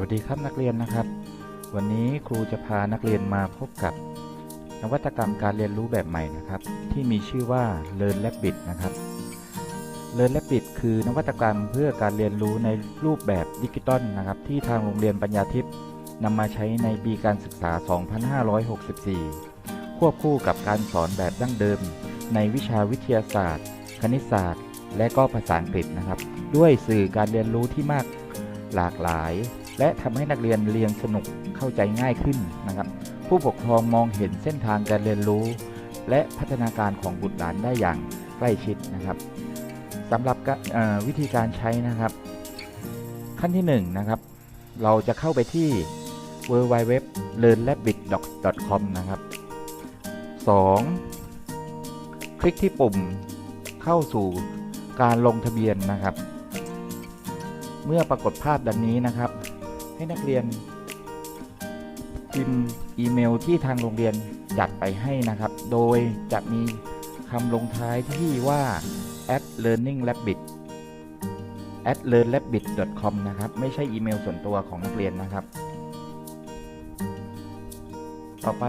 วัสดีครับนักเรียนนะครับ วันนี้ครูจะพานักเรียนมาพบกับ นวัตกรรมการเรียนรู้แบบใหม่นะครับ ที่มีชื่อว่า Learn Rabbit นะครับ Learn Rabbit คือนวัตกรรมเพื่อการเรียนรู้ในรูปแบบดิจิตอลนะครับ ที่ทางโรงเรียนปัญญาทิพย์นำมาใช้ในปีการศึกษา 2564 ควบคู่กับการสอนแบบดั้งเดิม ในวิชาวิทยาศาสตร์ คณิตศาสตร์ และก็ภาษาอังกฤษนะครับ ด้วยสื่อการเรียนรู้ที่มากหลากหลาย และทำให้นักเรียนเรียนสนุกเข้าใจง่ายขึ้นนะครับ ผู้ปกครองมองเห็นเส้นทางการเรียนรู้ และพัฒนาการของบุตรหลานได้อย่างใกล้ชิดนะครับสำหรับวิธีการใช้นะครับ ขั้นที่1นงนะครับ เราจะเข้าไปที่ w w w l e a r n l a b i t c o m นะครับ 2. คลิกที่ปุ่มเข้าสู่การลงทะเบียนนะครับ เมื่อปรากฏภาพดังนี้นะครับ ให้นักเรียนพิมพ์อีเมลที่ทางโรงเรียนจัดไปให้นะครับ โดยจะมีคำลงท้ายที่ว่า at learning rabbit at learnrabbit com นะครับ ไม่ใช่อีเมลส่วนตัวของนักเรียนนะครับ ต่อไป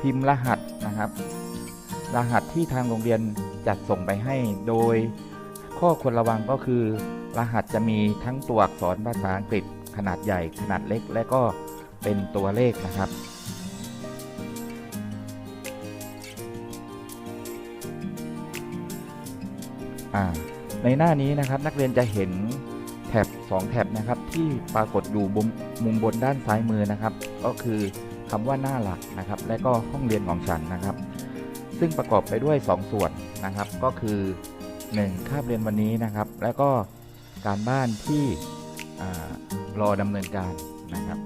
พิมพ์รหัสนะครับ รหัสที่ทางโรงเรียนจัดส่งไปให้ โดยข้อควรระวังก็คือ รหัสจะมีทั้งตัวอักษรภาษาอังกฤษ ขนาดใหญ่ขนาดเล็กและก็เป็นตัวเลขนะครับ ในหน้านี้นะครับนักเรียนจะเห็นแท็บ2แท็บนะครับที่ปรากฏอยู่มุมบนด้านซ้ายมือนะครับ ก็คือคำว่าหน้าหลักนะครับ และก็ห้องเรียนของฉันนะครับ ซึ่งประกอบไปด้วย 2 ส่วนนะครับ ก็คือ 1. คาบเรียนวันนี้นะครับ และก็การบ้านที่ รอดำเนินการนะครับ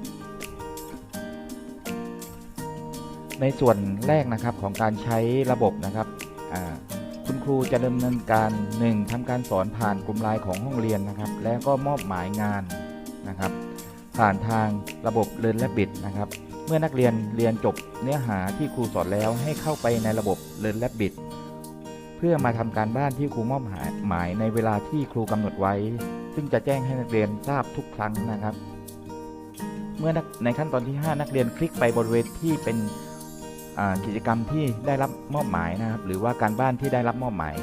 ในส่วนแรกนะครับของการใช้ระบบนะครับคุณครูจะดำเนินการ 1. ทำการสอนผ่านกลุ่มไลน์ของห้องเรียนนะครับ แล้วก็มอบหมายงานนะครับ ผ่านทางระบบเรียนและบิดนะครับ เมื่อนักเรียนเรียนจบเนื้อหาที่ครูสอนแล้วให้เข้าไปในระบบเรียนและบิดเพื่อมาทำการบ้านที่ครูมอบหมายในเวลาที่ครูกำหนดไว้ ซึ่งจะแจ้งให้นักเรียนทราบทุกครั้งนะครับ เมื่อนักในขั้นตอนที่ 5 นักเรียนคลิกไปบริเวณที่เป็นกิจกรรมที่ได้รับมอบหมายนะครับ หรือว่าการบ้านที่ได้รับมอบหมาย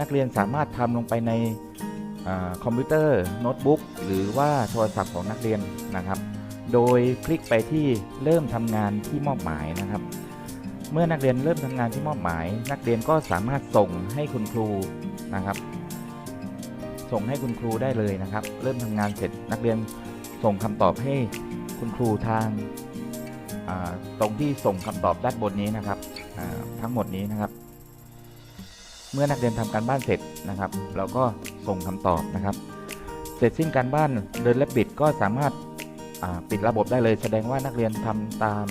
นักเรียนสามารถทำลงไปในอคอมพิวเตอร์โน้ตบุ๊กหรือว่าโทรศัพท์ของนักเรียนนะครับ โดยคลิกไปที่เริ่มทำงานที่มอบหมายนะครับ เมื่อนักเรียนเริ่มทำงานที่มอบหมาย นักเรียนก็สามารถส่งให้คุณครูนะครับ ส่งให้คุณครูได้เลยนะครับ เริ่มทำงานเสร็จนักเรียนส่งคำตอบให้คุณครูทางตรงที่ส่งคำตอบด้านบนนี้นะครับทั้งหมดนี้นะครับ เมื่อนักเรียนทำการบ้านเสร็จนะครับ เราก็ส่งคำตอบนะครับ เสร็จสิ้นการบ้านเดินและบิดก็สามารถปิดระบบได้เลย แสดงว่านักเรียนทำตาม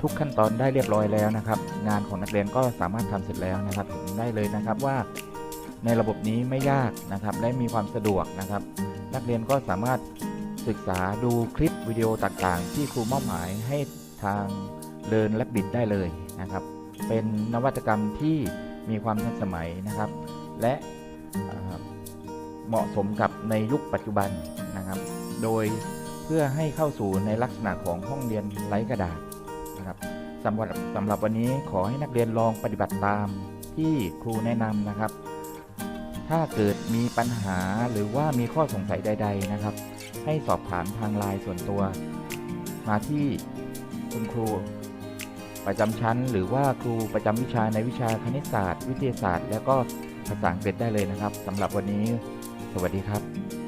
ทุกขั้นตอนได้เรียบร้อยแล้วนะครับ งานของนักเรียนก็สามารถทำเสร็จแล้วนะครับเห็นได้เลยนะครับว่า ในระบบนี้ไม่ยากนะครับและมีความสะดวกนะครับ นักเรียนก็สามารถศึกษาดูคลิปวิดีโอต่างๆ ที่ครูมอบหมายให้ทางเดินและบิดได้เลยนะครับ เป็นนวัตกรรมที่มีความทันสมัยนะครับ และเหมาะสมกับในยุคปัจจุบันนะครับ โดยเพื่อให้เข้าสู่ในลักษณะของห้องเรียนไร้กระดาษนะครับสำหรับสำหรับวันนี้ขอให้นักเรียนลองปฏิบัติตามที่ครูแนะนำนะครับ ถ้าเกิดมีปัญหาหรือว่ามีข้อสงสัยใด ๆนะครับ ให้สอบถามทางไลน์ส่วนตัว มาที่คุณครูประจำชั้น หรือว่าครูประจำวิชาในวิชาคณิตศาสตร์ วิทยาศาสตร์ แล้วก็ภาษาอังกฤษได้เลยนะครับสำหรับวันนี้ สวัสดีครับ